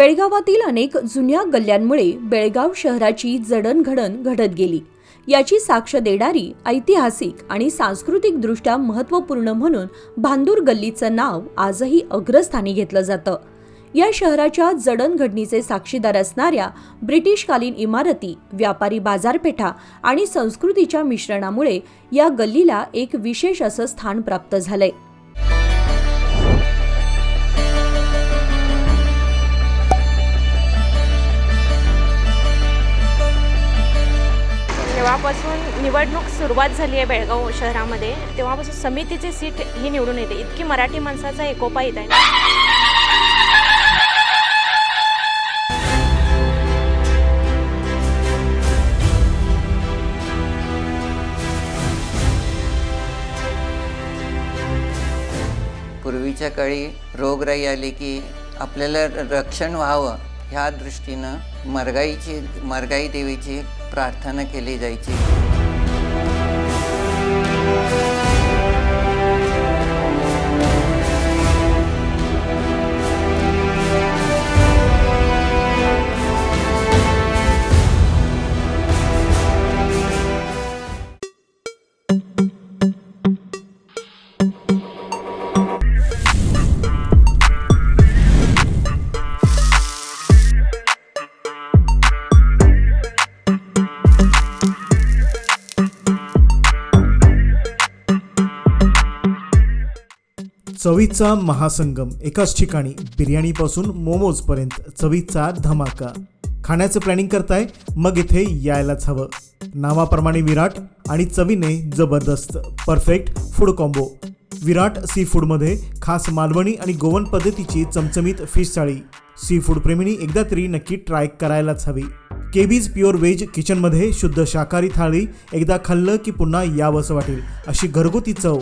बेळगावातील अनेक जुन्या गल्ल्यांमुळे बेळगाव शहराची जडणघडण घडत गेली. याची साक्ष देणारी ऐतिहासिक आणि सांस्कृतिकदृष्ट्या महत्त्वपूर्ण म्हणून भांदूर गल्लीचं नाव आजही अग्रस्थानी घेतलं जातं. या शहराच्या जडणघडणीचे साक्षीदार असणाऱ्या ब्रिटिशकालीन इमारती व्यापारी बाजारपेठा आणि संस्कृतीच्या मिश्रणामुळे या गल्लीला एक विशेष असं स्थान प्राप्त झालंय. जेव्हापासून निवडणूक सुरुवात झाली आहे बेळगाव शहरामध्ये. तेव्हापासून समितीची सीट ही निवडून येते. इतकी मराठी माणसाचा एकोपा येत आहे. पूर्वीच्या काळी रोगराई आली की आपल्याला रक्षण व्हावं. ह्या दृष्टीनं मरगाईची मरगाई देवीची प्रार्थना केली जायची. चवीचा महासंगम एकाच ठिकाणी बिर्याणीपासून मोमोजपर्यंत चवीचा धमाका. खाण्याचं प्लॅनिंग करताय? मग इथे यायलाच हवं. नावाप्रमाणे विराट आणि चवीने जबरदस्त perfect food combo Virat sea फूडमध्ये खास मालवणी आणि गोवन पद्धतीची चमचमीत फिश थाळी. सी फूड प्रेमींनी एकदा तरी नक्की ट्राय करायलाच हवी. केबीज प्युअर व्हेज किचनमध्ये शुद्ध शाकाहारी थाळी एकदा खाल्लं की पुन्हा यावंसं वाटेल अशी घरगुती चव.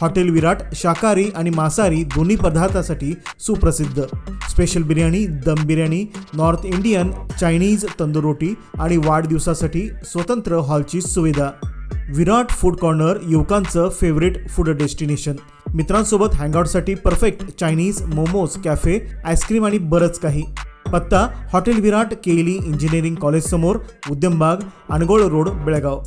हॉटेल विराट शाकाहारी आणि मांसाहारी दोन्ही पदार्थासाठी सुप्रसिद्ध. Special biryani dum biryani north Indian Chinese tandoor रोटी आणि वाढदिवसासाठी स्वतंत्र हॉलची सुविधा. विराट फूड कॉर्नर युवकांचं फेवरेट फूड डेस्टिनेशन मित्रांसोबत हँगआउटसाठी perfect Chinese momos cafe ice cream आणि बरंच काही. पत्ता हॉटेल विराट केली इंजिनिअरिंग कॉलेजसमोर उद्यमबाग अनगोळ रोड बेळगाव.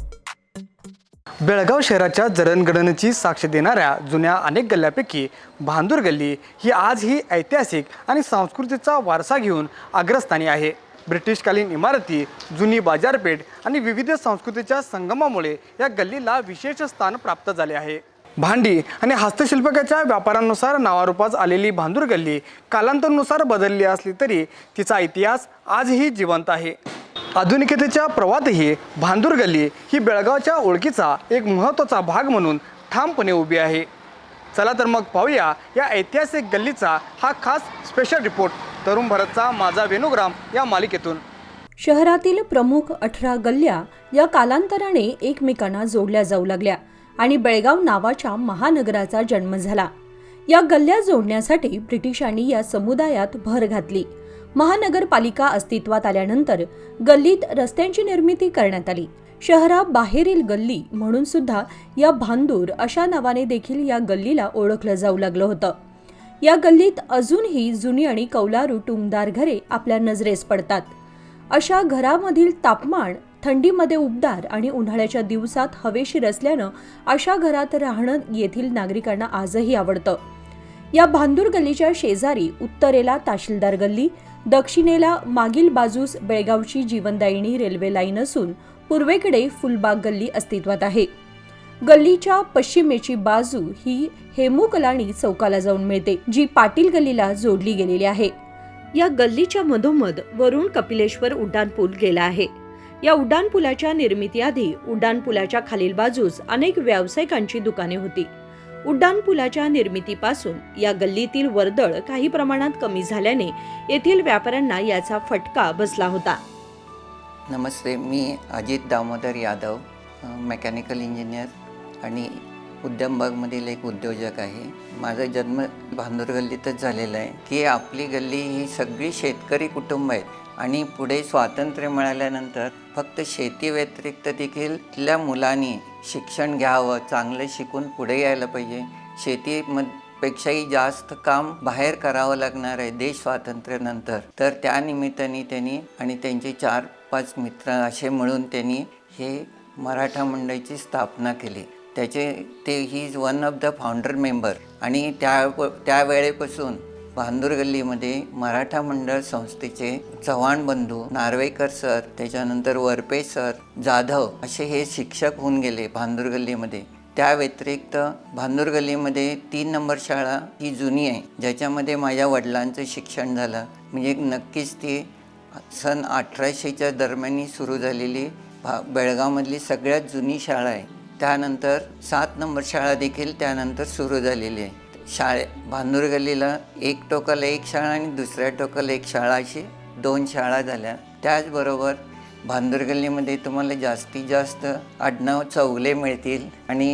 बेळगाव शहराच्या जडणघडणीची साक्ष देणाऱ्या जुन्या अनेक गल्ल्यापैकी भांदूर गल्ली ही आज ही ऐतिहासिक आणि संस्कृतीचा वारसा घेऊन अग्रस्थानी आहे. ब्रिटिशकालीन इमारती जुनी बाजारपेठ आणि विविध संस्कृतीच्या संगमामुळे या गल्लीला विशेष स्थान प्राप्त झाले आहे. भांडी आणि हस्तशिल्पकाच्या व्यापारानुसार नावारूपास आलेली भांदूर गल्ली कालांतरानुसार बदलली असली तरी तिचा इतिहास आजही जिवंत आहे. आधुनिकतेच्या प्रवाहातही भांदूर गल्ली ही बेळगावच्या ओळखीचा एक महत्त्वाचा भाग म्हणून ठामपणे उभी आहे. चला तर मग पाहूया या ऐतिहासिक गल्लीचा हा खास स्पेशल रिपोर्ट तरुण भरतचा माझा वेणुग्राम या मालिकेतून. शहरातील प्रमुख अठरा गल्ल्या या कालांतराने एकमेकांना जोडल्या जाऊ लागल्या आणि बेळगाव नावाच्या महानगराचा जन्म झाला. या गल्ल्या जोडण्यासाठी ब्रिटिशांनी या समुदायात भर घातली. महानगरपालिका अस्तित्वात आल्यानंतर गल्लीत रस्त्यांची निर्मिती करण्यात आली. शहराबाहेरील गल्ली म्हणून सुद्धा या भांदूर अशा नावाने देखील या गल्लीला ओळखलं जाऊ लागलं होतं. या गल्लीत अजूनही जुनी आणि कौलारू टुमदार घरे आपल्या नजरेस पडतात. अशा घरामधील तापमान थंडीमध्ये उबदार आणि उन्हाळ्याच्या दिवसात हवेशीर असल्यानं अशा घरात राहणं येथील नागरिकांना आजही आवडतं. या भांदूर गल्लीच्या शेजारी उत्तरेला ताशीलदार गल्ली दक्षिणेला मागील बाजूस बेळगावची जीवनदायिनी रेल्वे लाईन असून पूर्वेकडे फुलबाग गल्ली अस्तित्वात आहे. गल्लीच्या पश्चिमेची बाजू ही हेमुकलाणी चौकाला जाऊन मिळते जी पाटील गल्लीला जोडली गेलेली आहे. या गल्लीच्या मधोमध वरुण कपिलेश्वर उड्डाणपूल गेला आहे. या उड्डाणपुलाच्या निर्मितीआधी उड्डाणपुलाच्या खालील बाजूस अनेक व्यावसायिकांची दुकाने होती. उड्डाणपुलाच्या निर्मितीपासून या गल्लीतील वर्दळ काही प्रमाणात कमी झाल्याने येथील व्यापाऱ्यांना याचा फटका बसला होता. नमस्ते मी अजित दामोदर यादव मेकॅनिकल इंजिनियर आणि उद्यमबागमधील एक उद्योजक आहे. माझा जन्म भांदूर गल्लीतच झालेला आहे. की आपली गल्ली ही सगळी शेतकरी कुटुंब आहेत. आणि पुढे स्वातंत्र्य मिळाल्यानंतर फक्त शेती व्यतिरिक्त देखील तिथल्या मुलांनी शिक्षण घ्यावं चांगलं शिकून पुढे यायला पाहिजे. शेतीम पेक्षाही जास्त काम बाहेर करावं लागणार आहे देश स्वातंत्र्यानंतर. तर त्या निमित्ताने त्यांनी आणि त्यांचे चार पाच मित्र असे मिळून त्यांनी हे मराठा मंडळीची स्थापना केली. त्याचे ते ही is one of the founder member आणि त्या त्यावेळेपासून भांदूर गल्लीमध्ये मराठा मंडळ संस्थेचे चव्हाण बंधू नार्वेकर सर त्याच्यानंतर वरपे सर जाधव असे हे शिक्षक होऊन गेले भांदूर गल्लीमध्ये. त्या व्यतिरिक्त भांदूर गल्लीमध्ये तीन नंबर शाळा ही जुनी आहे ज्याच्यामध्ये माझ्या वडिलांचं शिक्षण झालं. म्हणजे नक्कीच ती सन अठराशेच्या दरम्यानी सुरू झालेली भा बेळगावमधली सगळ्यात जुनी शाळा आहे. त्यानंतर सात नंबर शाळा देखील त्यानंतर सुरू झालेली आहे. शाळे भांदूर गल्लीला एक टोकाला एक शाळा आणि दुसऱ्या टोकाला एक शाळा अशी दोन शाळा झाल्या त्याचबरोबर भांदूर गल्लीमध्ये तुम्हाला जास्तीत जास्त आडनाव चौगले मिळतील आणि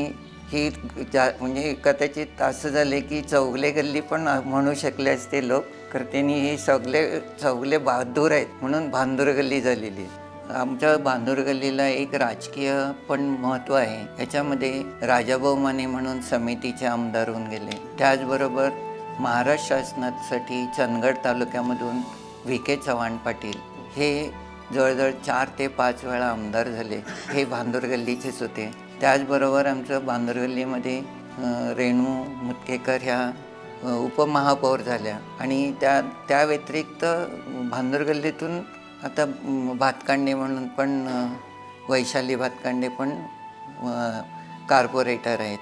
ही जा म्हणजे कदाचित असं झाले की चौगले गल्ली पण म्हणू शकले असते लोक तर त्यांनी हे सगळे चौगले बहादूर आहेत म्हणून भांदूर गल्ली झालेली आहे. आमच्या भांदूर गल्लीला एक राजकीय पण महत्त्व आहे. याच्यामध्ये राजाभाऊ माने म्हणून समितीचे आमदार होऊन गेले. त्याचबरोबर महाराष्ट्र शासनासाठी चंदगड तालुक्यामधून व्ही. के. चव्हाण पाटील हे जवळजवळ चार ते पाच वेळा आमदार झाले. हे भांदूर गल्लीचेच होते. त्याचबरोबर आमचं भांदूर गल्लीमध्ये रेणू मुतकेकर ह्या उपमहापौर झाल्या. आणि त्या त्या व्यतिरिक्त भांदूर गल्लीतून आता भातकांडे म्हणून पण वैशाली भातकांडे पण कार्पोरेटर आहेत.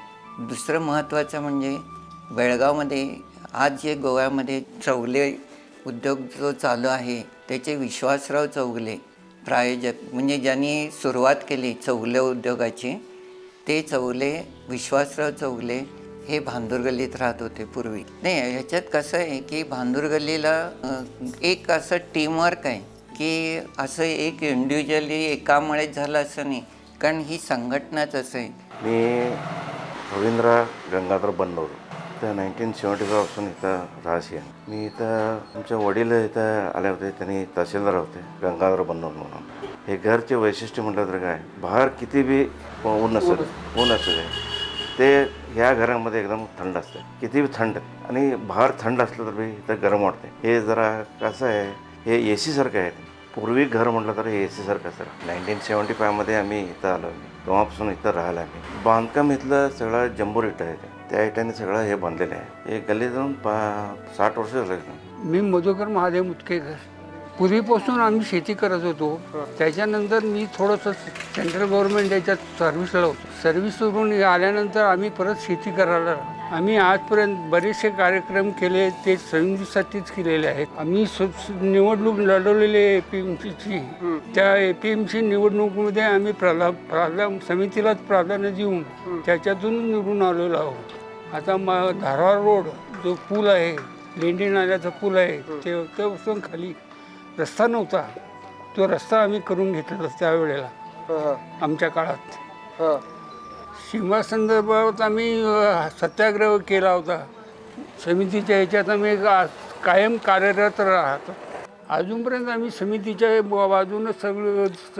दुसरं महत्त्वाचं म्हणजे बेळगावमध्ये आज जे गोव्यामध्ये चौगले उद्योग जो चालू आहे त्याचे विश्वासराव चौगले प्रायोजक म्हणजे ज्यांनी सुरुवात केली चौगले उद्योगाची ते चौगले विश्वासराव चौगले हे भांदुरगल्लीत राहत होते पूर्वी. नाही ह्याच्यात कसं आहे की भांदुरगल्लीला एक असं टीमवर्क आहे. की असं एक इंडिव्हिज्युअली एकामुळेच झालं असं नाही कारण ही संघटनाच असं आहे. मी रवींद्र गंगाधर बनलोर तर नाईन्टीन सेवन्टी फायपासून इथं राहशी आहे. मी इथं आमचे वडील इथं आले होते त्यांनी तहसीलदार होते गंगाधर बनलोर म्हणून. हे घरचे वैशिष्ट्य म्हटलं तर काय बाहेर किती बी ऊन असेल ऊन असू दे ते ह्या घरामध्ये एकदम थंड असते किती बी थंड. आणि बाहेर थंड असलं तर बी इथं गरम वाटते. हे जरा कसं आहे हे ए सीसारखं आहे. पूर्वी घर म्हटलं तर हे ए सीसारखं सर नाईन्टीन सेवन्टी फायमध्ये आम्ही इथं आलो. तेव्हापासून इथं राहायला आम्ही. बांधकाम इथलं सगळं जम्बो इटं आहे त्या इटाने सगळं हे बांधलेलं आहे. हे गल्ली जाऊन पा साठ वर्ष झाले मी मधुकर महादेव मुतकेकर पूर्वीपासून आम्ही शेती करत होतो. त्याच्यानंतर मी थोडंसं सेंट्रल गव्हर्नमेंट याच्यात सर्व्हिसला होतो. सर्व्हिस करून आल्यानंतर आम्ही परत शेती करायला आम्ही आजपर्यंत बरेचसे कार्यक्रम केले ते संधीसाठीच केलेले आहेत. आम्ही निवडणूक लढवलेली ए पी एम सीची त्या ए पी एम सी निवडणुकीमध्ये आम्ही प्रला प्राधा समितीलाच प्राधान्य देऊन त्याच्यातून निवडून आलेलो आहोत. आता मा धारवाड रोड जो पूल आहे लेंडी नाल्याचा पूल आहे ते त्यापासून खाली रस्ता नव्हता. तो रस्ता आम्ही करून घेतलेला त्यावेळेला. आमच्या काळात. संदर्भात आम्ही सत्याग्रह केला होता. समितीच्या ह्याच्यात आम्ही कायम कार्यरत राहतो. अजूनपर्यंत आम्ही समितीच्या बाजूनं सगळं स-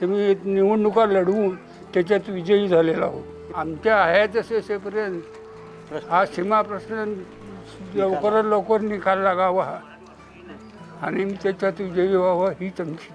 समी निवडणुका लढवून त्याच्यात विजयी झालेलो आहोत. आमच्या आहे असेपर्यंत हा सीमा प्रश्न लवकरात लवकर निकाल लागावा आणि त्याच्यात विजयी व्हावा हीच आमची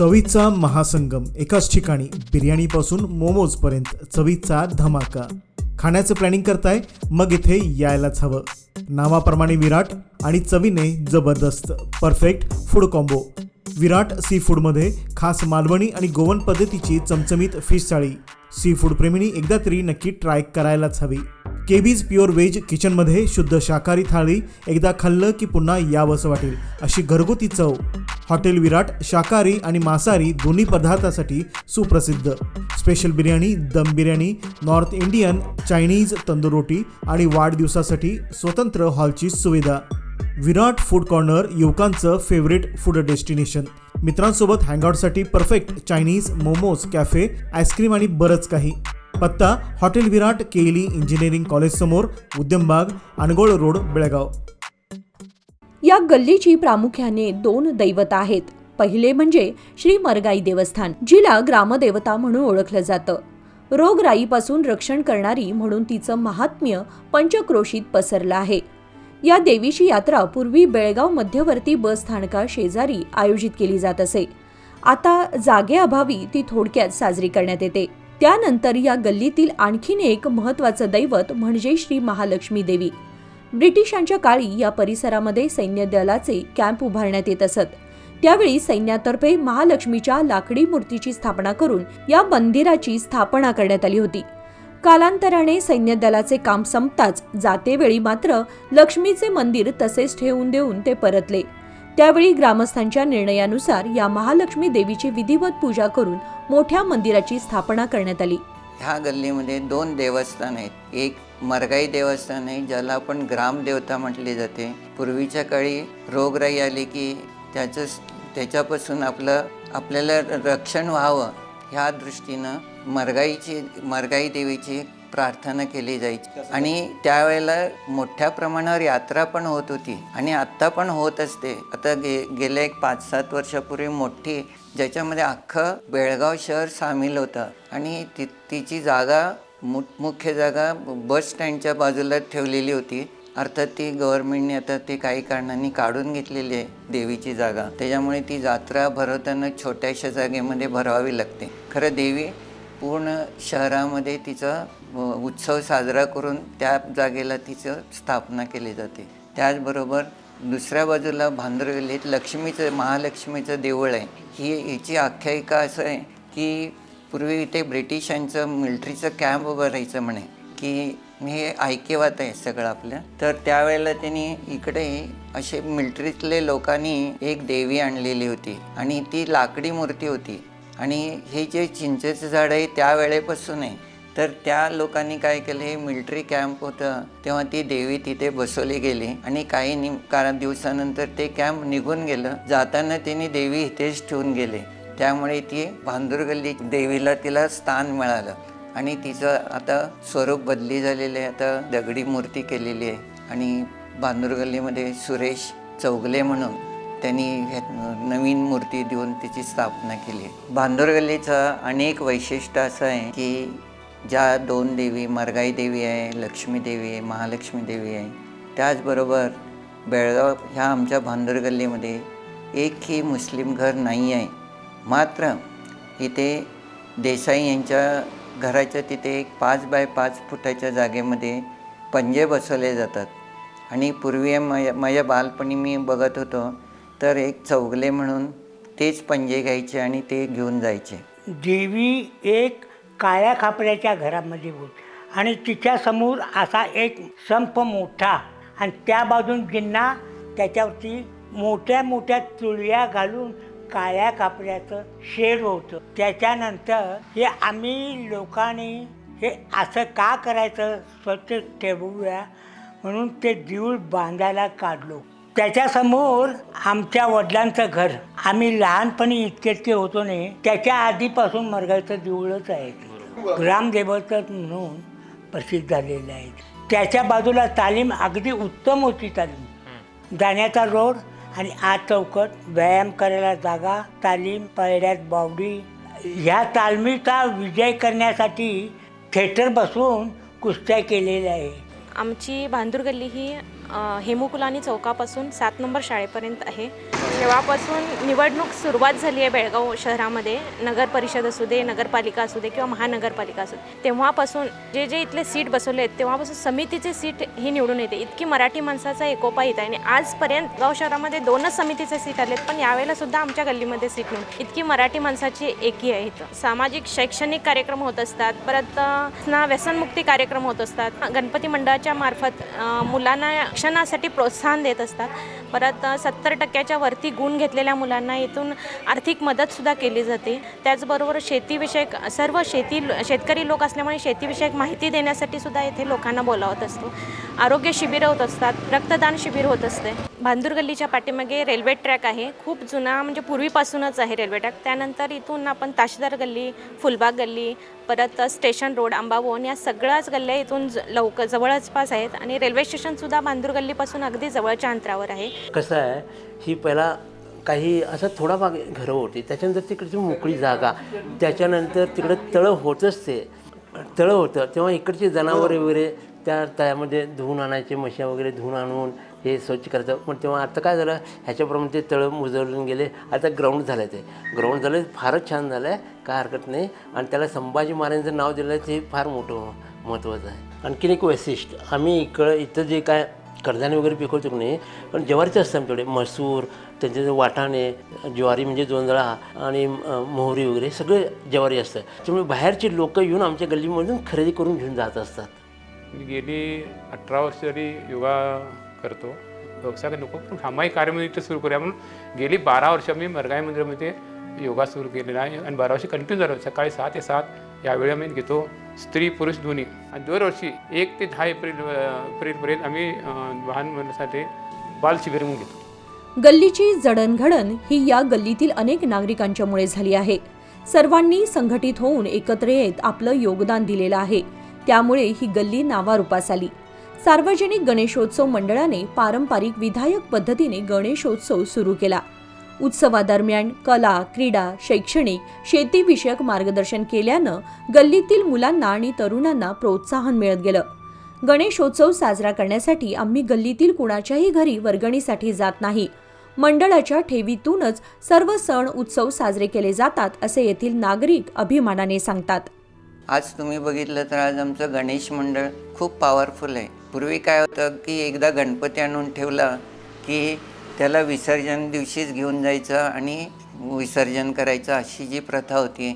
चवीचा महासंगम एकाच ठिकाणी बिर्याणीपासून मोमोजपर्यंत चवीचा धमाका. खाण्याचं प्लॅनिंग करताय? मग इथे यायलाच हवं. नावाप्रमाणे विराट आणि चवीने जबरदस्त perfect food combo Virat sea फूडमध्ये खास मालवणी आणि गोवन पद्धतीची चमचमीत फिश थाळी. सी फूड प्रेमींनी एकदा तरी नक्की ट्राय करायलाच हवी. केबीज प्युअर व्हेज किचनमध्ये शुद्ध शाकाहारी थाळी एकदा खाल्लं की पुन्हा यावंसं वाटेल. अशी घरगुती चव. हॉटेल विराट शाकाहारी आणि मांसाहारी दोन्ही पदार्थासाठी सुप्रसिद्ध. Special biryani dum biryani north Indian Chinese tandoor रोटी आणि वाढदिवसासाठी स्वतंत्र हॉलची सुविधा. विराट फूड कॉर्नर युवकांचं फेवरेट फूड डेस्टिनेशन. मित्रांसोबत हँगआउटसाठी perfect Chinese momos cafe ice cream आणि बरंच काही. पत्ता हॉटेल विराट केली इंजिनिअरिंग कॉलेज समोर उद्यमबाग अनगोळ रोड बेळगाव. या गल्लीची प्रामुख्याने दोन दैवत आहेत. पहिले म्हणजे श्री मरगाई देवस्थान जिला ग्रामदेवता म्हणून ओळखलं जातं. रोगराईपासून रक्षण करणारी म्हणून तिचं महात्म्य पंचक्रोशीत पसरलं आहे. या देवीची यात्रा पूर्वी बेळगाव मध्यवर्ती बस स्थानका शेजारी आयोजित केली जात असे. आता जागेअभावी ती थोडक्यात साजरी करण्यात येते. त्यानंतर या गल्लीतील आणखीन एक महत्वाचं दैवत म्हणजे श्री महालक्ष्मी देवी. ब्रिटिशांच्या काळी या परिसरामध्ये सैन्य दलाचे कॅम्प उभारण्यात येत असत. त्यावेळी सैन्यातर्फे महालक्ष्मीच्या लाकडी मूर्तीची स्थापना करून या मंदिराची स्थापना करण्यात आली होती. कालांतराने सैन्य दलाचे काम संपताच जातेवेळी मात्र लक्ष्मीचे मंदिर तसेच ठेवून देऊन ते परतले. त्यावेळी ग्रामस्थांच्या निर्णयानुसार या महालक्ष्मी देवीची विधिवत पूजा करून मोठ्या मंदिराची स्थापना करण्यात आली. ह्या गल्लीमध्ये दोन देवस्थान आहेत. एक मरगाई देवस्थान आहे ज्याला आपण ग्रामदेवता म्हटली जाते. पूर्वीच्या काळी रोगराई आली की त्याचं त्याच्यापासून आपलं आपल्याला रक्षण व्हावं. ह्या दृष्टीनं मरगाईची मरगाई देवीची प्रार्थना केली जायची. आणि त्यावेळेला मोठ्या प्रमाणावर यात्रा पण होत होती. आणि आत्ता पण होत असते. आता गे गेल्या एक पाच सात वर्षापूर्वी मोठी ज्याच्यामध्ये अख्खं बेळगाव शहर सामील होतं. आणि ति तिची जागा मु मुख्य जागा बस स्टँडच्या बाजूला ठेवलेली होती. अर्थात ती गव्हर्नमेंटने आता ते काही कारणांनी काढून घेतलेली आहे देवीची जागा. त्याच्यामुळे ती जात्रा भरवताना छोट्याशा जागेमध्ये भरवावी लागते. खरं देवी पूर्ण शहरामध्ये तिचा उत्सव साजरा करून त्या जागेला तिचं स्थापना केली जाते. त्याचबरोबर दुसऱ्या बाजूला भांद्रवेलीत लक्ष्मीचं महालक्ष्मीचं देऊळ आहे. ही हिची आख्यायिका असं आहे की पूर्वी इथे ब्रिटिशांचं मिलिटरीचं कॅम्प उभं राहायचं म्हणे की मी हे ऐकेवात आहे सगळं आपल्या तर त्यावेळेला त्यांनी इकडे असे मिलिटरीतले लोकांनी एक देवी आणलेली होती आणि ती लाकडी मूर्ती होती. आणि हे जे चिंचेचं झाड आहे त्या वेळेपासून आहे. तर त्या लोकांनी काय केलं हे मिलिटरी कॅम्प होतं तेव्हा ती देवी तिथे बसवली गेली आणि काही नि दिवसानंतर ते कॅम्प निघून गेलं. जाताना त्यांनी देवी इथेच ठेवून गेले. त्यामुळे ती भांदुरगल्ली देवीला तिला स्थान मिळालं. आणि तिचं आता स्वरूप बदली झालेलं आहे. आता दगडी मूर्ती केलेली आहे. आणि भांदुरगल्लीमध्ये सुरेश चौगले म्हणून त्यांनी नवीन मूर्ती देऊन तिची स्थापना केली. बांदोरगल्लीचं अनेक वैशिष्ट्य असं आहे की ज्या दोन देवी मरगाई देवी आहे लक्ष्मी देवी आहे महालक्ष्मी देवी आहे त्याचबरोबर बेळगाव ह्या आमच्या भांदूर गल्लीमध्ये एकही मुस्लिम घर नाही आहे. मात्र इथे देसाई यांच्या घराच्या तिथे एक पाच बाय पाच फुटाच्या जागेमध्ये पंजे बसवले जातात. आणि पूर्वी माझ्या माझ्या बालपणी मी बघत होतो तर एक चौगले म्हणून तेच पंजे घ्यायचे आणि ते घेऊन जायचे. देवी एक काळ्या खापऱ्याच्या घरामध्ये होती आणि तिच्यासमोर असा एक संप मोठा आणि त्या बाजून जिन्ना त्याच्यावरती मोठ्या मोठ्या तुळया घालून काळ्या कापड्याचं शेड होतं. त्याच्यानंतर हे आम्ही लोकांनी हे असं का करायचं स्वच्छ ठेवूया म्हणून ते देऊळ बांधायला काढलो. त्याच्यासमोर आमच्या वडिलांचं घर. आम्ही लहानपणी इतके इतके होतो नाही त्याच्या आधीपासून मरगाचं देऊळच आहे. ग्रामदेवत म्हणून प्रसिद्ध झालेलं आहे. त्याच्या बाजूला तालीम अगदी उत्तम होती तालीम. जाण्याचा रोड आणि आत चौकट व्यायाम करायला जागा तालीम पायऱ्यात बावडी. ह्या तालमीचा विजय करण्यासाठी थिएटर बसवून कुस्त्या केलेल्या आहे. आमची भांदूर गल्ली ही हेमुकुलानी चौकापासून सात नंबर शाळेपर्यंत आहे. जेव्हापासून निवडणूक सुरुवात झाली आहे बेळगाव शहरामध्ये. नगर परिषद असू दे नगरपालिका असू दे किंवा महानगरपालिका असू दे. तेव्हापासून जे जे इथले सीट बसवले आहेत तेव्हापासून समितीचे सीट ही निवडून येते. इतकी मराठी माणसाचा एकोपा येत आहे आणि आजपर्यंत गाव शहरामध्ये दोनच समितीचे सीट आलेत पण यावेळेला सुद्धा आमच्या गल्लीमध्ये सीट निवडून इतकी मराठी माणसाची एकी आहे इथं. सामाजिक शैक्षणिक कार्यक्रम होत असतात परत ना व्यसनमुक्ती कार्यक्रम होत असतात. गणपती मंडळाच्या मार्फत मुलांना शिक्षणासाठी प्रोत्साहन देत असतात. परत सत्तर टक्क्याच्या वरती गुण घेतलेल्या मुलांना इथून आर्थिक मदतसुद्धा केली जाते. त्याचबरोबर शेतीविषयक सर्व शेती शेतकरी लोक असल्यामुळे शेतीविषयक माहिती देण्यासाठी सुद्धा येथे लोकांना बोलावत असतो. आरोग्य शिबिरं होत असतात रक्तदान शिबिर होत असते. भांदूर गल्लीच्या पाठीमागे रेल्वे ट्रॅक आहे. खूप जुना म्हणजे पूर्वीपासूनच आहे रेल्वे ट्रॅक. त्यानंतर इथून आपण ताशदार गल्ली फुलबाग गल्ली परत स्टेशन रोड आंबावोन या सगळ्याच गल्ल्या इथून ज लवकर जवळपास आहेत. आणि रेल्वे स्टेशनसुद्धा भांदूर गल्लीपासून अगदी जवळच्या अंतरावर आहे. कसं आहे ही पहिला काही असं थोडा भाग घरं होती. त्याच्यानंतर तिकडची मोकळी जागा त्याच्यानंतर तिकडं तळं होतच ते तळं होतं तेव्हा इकडची जनावरे वगैरे त्या तळ्यामध्ये धुवून आणायचे म्हशी वगैरे धुवून आणून हे स्वच्छ करायचं. पण तेव्हा आता काय झालं? ह्याच्याप्रमाणे ते तळं मुजळून गेले. आता ग्राउंड झालं ते. ग्राउंड झालं फारच छान झालं आहे काय हरकत नाही. आणि त्याला संभाजी महाराजांचं नाव दिलं आहे ते फार मोठं महत्त्वाचं आहे. आणखीन एक वैशिष्ट्य आम्ही इकडं इथं जे काय कडधान्य वगैरे पिकवतो की नाही पण ज्वारीचं असतं आमच्याकडे मसूर त्यांचे जे वाटाणे ज्वारी म्हणजे जोंधळा आणि मोहरी वगैरे सगळे ज्वारी असतं. त्यामुळे बाहेरचे लोक येऊन आमच्या गल्लीमधून खरेदी करून घेऊन जात असतात. गेली अठरा वर्ष तरी योगा करतो. व्यवसाय नको पण सामायिक कार्यमध्ये सुरू करूया. म्हणून गेली बारा वर्ष मी मरगाई मंदिरामध्ये योगा सुरू केलेला आहे. आणि बारा वर्ष कंटिन्यू झालं. सकाळी सहा ते सात यावेळी आम्ही घेतो स्त्री पुरुष दोन्ही. आणि दरवर्षी एक ते दहा एप्रिल एप्रिलपर्यंत आम्ही वाहन लहान मुलांसाठी बाल शिबिर म्हणून घेतो. गल्लीची जडणघडण ही या गल्लीतील अनेक नागरिकांच्यामुळे झाली आहे. सर्वांनी संघटित होऊन एकत्र येत आपलं योगदान दिलेलं आहे. त्यामुळे ही गल्ली नावारूपास आली. सार्वजनिक गणेशोत्सव मंडळाने पारंपरिक विधायक पद्धतीने गणेशोत्सव सुरू केला. उत्सवादरम्यान कला क्रीडा शैक्षणिक शेतीविषयक मार्गदर्शन केल्यानं गल्लीतील मुलांना आणि तरुणांना प्रोत्साहन मिळत गेलं. गणेशोत्सव साजरा करण्यासाठी आम्ही गल्लीतील कुणाच्याही घरी वर्गणीसाठी जात नाही. मंडळाच्या ठेवीतूनच सर्व सण उत्सव साजरे केले जातात असे येथील नागरिक अभिमानाने सांगतात. आज तुम्ही बघितलं तर आज आमचं गणेश मंडळ खूप पॉवरफुल आहे. पूर्वी काय होतं की एकदा गणपती आणून ठेवला की त्याला विसर्जन दिवशीच घेऊन जायचं आणि विसर्जन करायचं अशी जी प्रथा होती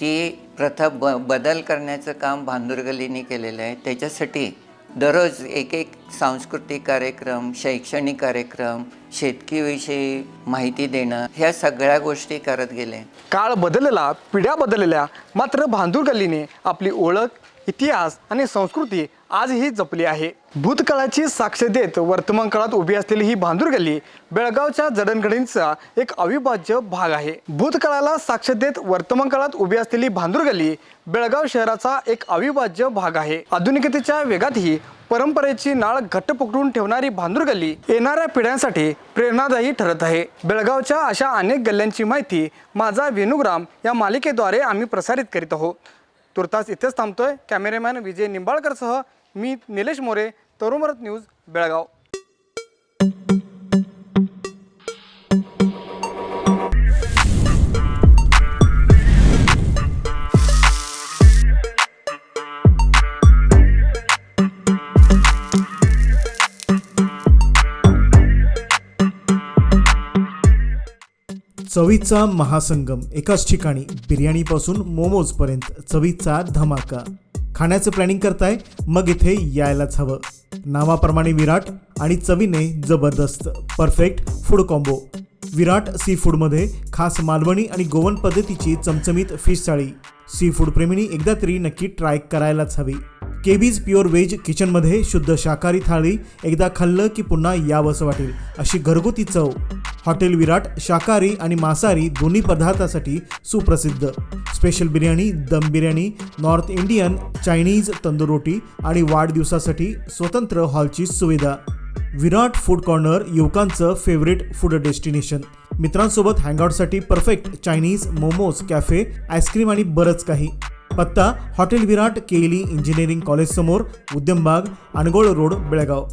ती प्रथा ब बदल करण्याचं काम भांदुरगलीने केलेलं आहे. त्याच्यासाठी दररोज एक एक सांस्कृतिक कार्यक्रम शैक्षणिक कार्यक्रम शेतकीविषयी माहिती देणं ह्या सगळ्या गोष्टी करत गेले. काळ बदललेला पिढ्या बदललेल्या मात्र भांदूर गल्लीने आपली ओळख इतिहास आणि संस्कृती आजही जपली आहे. भूतकाळाची साक्ष देत वर्तमान काळात उभी असलेली ही भांदूर गल्ली बेळगावच्या जडणघडणीचा एक अविभाज्य भाग आहे. भूतकाळाला साक्ष देत वर्तमान काळात उभी असलेली भांदूर गल्ली बेळगाव शहराचा एक अविभाज्य भाग आहे. आधुनिकतेच्या वेगातही परंपरेची नाळ घट्ट पकडून ठेवणारी भांदूर गल्ली येणाऱ्या पिढ्यांसाठी प्रेरणादायी ठरत आहे. बेळगावच्या अशा अनेक गल्ल्यांची माहिती माझा वेणुग्राम या मालिकेद्वारे आम्ही प्रसारित करीत आहोत. तुर्तास इथेच थांबतोय. कॅमेरामॅन विजय निंबाळकरसह मी निलेश मोरे तरुमरत न्यूज बेळगाव. चवीचा महासंगम एकाच ठिकाणी बिर्याणीपासून मोमोजपर्यंत चवीचा धमाका. खाण्याचं प्लॅनिंग करताय मग इथे यायलाच हवं. नावाप्रमाणे विराट आणि चवीने जबरदस्त perfect food combo Virat sea फूडमध्ये खास मालवणी आणि गोवन पद्धतीची चमचमीत फिश थाळी. सी फूड प्रेमींनी एकदा तरी नक्की ट्राय करायलाच हवी. केबीज प्युअर व्हेज किचनमध्ये शुद्ध शाकाहारी थाळी एकदा खाल्लं की पुन्हा यावंसं वाटेल. अशी घरगुती चव. हॉटेल विराट शाकाहारी आणि मांसाहारी दोन्ही पदार्थासाठी सुप्रसिद्ध. Special biryani dum biryani north Indian Chinese tandoor रोटी आणि वाढदिवसासाठी स्वतंत्र हॉलची सुविधा. विराट फूड कॉर्नर युवकांचं फेवरेट फूड डेस्टिनेशन. मित्रांसोबत हँगआउटसाठी perfect Chinese momos cafe ice cream आणि बरंच काही. पत्ता हॉटेल विराट केली इंजिनिअरिंग कॉलेजसमोर उद्यमबाग अनगोळ रोड बेळगाव.